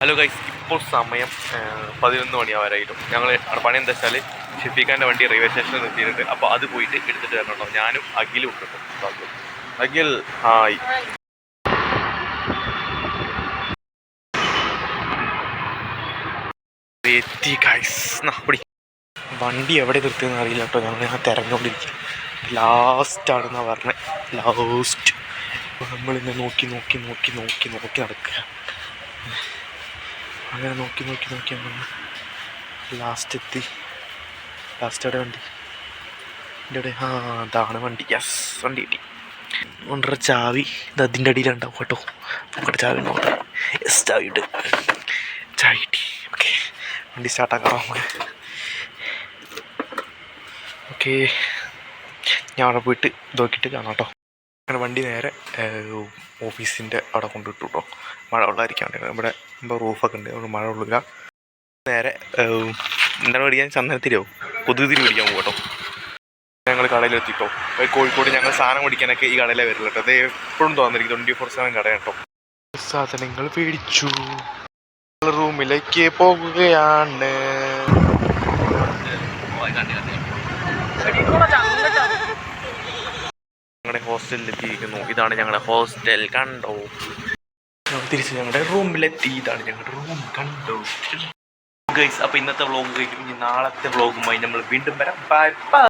Hello guys ഇപ്പോൾ സമയം പതിനൊന്ന് മണിയാവാറായിട്ടും. ഞങ്ങൾ പണി എന്താ വെച്ചാൽ ഷെഫീഖാന്റെ വണ്ടി റെയിൽവേ സ്റ്റേഷനിൽ നിർത്തിയിട്ടുണ്ട് അപ്പോൾ അത് പോയിട്ട് എടുത്തിട്ട് വരണോ ഞാനും അഖിലും ഉണ്ട് അഖിൽ ഹായ്. എത്തി ഗൈസ് പിടി. വണ്ടി എവിടെ നിർത്തിയെന്ന് അറിയില്ല കേട്ടോ ഞങ്ങൾ ഞാൻ തിരഞ്ഞുകൊണ്ടിരിക്കുക ലാസ്റ്റാണെന്നാണ് പറഞ്ഞത് ലാസ്റ്റ് നമ്മളിങ്ങനെ നോക്കി നോക്കി നോക്കി നോക്കി നോക്കി നടക്കുക. അങ്ങനെ നോക്കി നോക്കി നോക്കി അങ്ങനെ ലാസ്റ്റ് എത്തി. ലാസ്റ്റ് അവിടെ വണ്ടി? എന്റെ അവിടെ ആ അതാണ് വണ്ടി. യെസ് വണ്ടി കിട്ടി. ഒന്നര ചാവി. ഇത് അതിന്റെ അടിയിലുണ്ടാവും കേട്ടോ. നോക്കട്ടെ ചാവി നോക്കട്ടെ യെസ് ചാവി ഉണ്ട്. ചാവി കിട്ടി. ഓക്കെ വണ്ടി സ്റ്റാർട്ടാക്കാം നമുക്ക്. ഓക്കെ ഞാൻ അവിടെ പോയിട്ട് നോക്കിയിട്ട് കാണാം കേട്ടോ. അങ്ങനെ വണ്ടി നേരെ ഓഫീസിന്റെ അവിടെ കൊണ്ടിട്ടു കേട്ടോ മഴ വെള്ളമായിരിക്കാൻ വേണ്ടി ഇവിടെ റൂഫൊക്കെ ഉണ്ട്. അതുകൊണ്ട് മഴ ഉള്ളില്ല. നേരെ എന്താണ് പഠിക്കാൻ ചന്ദനത്തിരിയോ? കൊതുകുതിരി പിടിക്കാൻ പോകും കേട്ടോ ഞങ്ങൾ കടയിലെത്തി കേട്ടോ കോഴിക്കോട് ഞങ്ങൾ സാധനം മേടിക്കാനൊക്കെ ഈ കടയിലേ വരില്ല കേട്ടോ അത് എപ്പോഴും തോന്നിരിക്കും ട്വന്റി ഫോർ സെവൻ കട കേട്ടോ സാധനങ്ങൾ പേടിച്ചു റൂമിലേക്ക് പോകുകയാണ് ഞങ്ങളുടെ ഹോസ്റ്റലിൽ എത്തിയിരിക്കുന്നു. ഇതാണ് ഞങ്ങളുടെ ഹോസ്റ്റൽ കണ്ടോ? തിരിച്ച് ഞങ്ങളുടെ റൂമിലെത്തി ഇതാണ് ഞങ്ങളുടെ റൂം കണ്ടോ? ഗൈസ് അപ്പോൾ ഇന്നത്തെ വ്ളോഗ് കഴിഞ്ഞു. ഇനി നാളത്തെ വ്ളോഗുമായി നമ്മൾ വീണ്ടും വരാം. Bye bye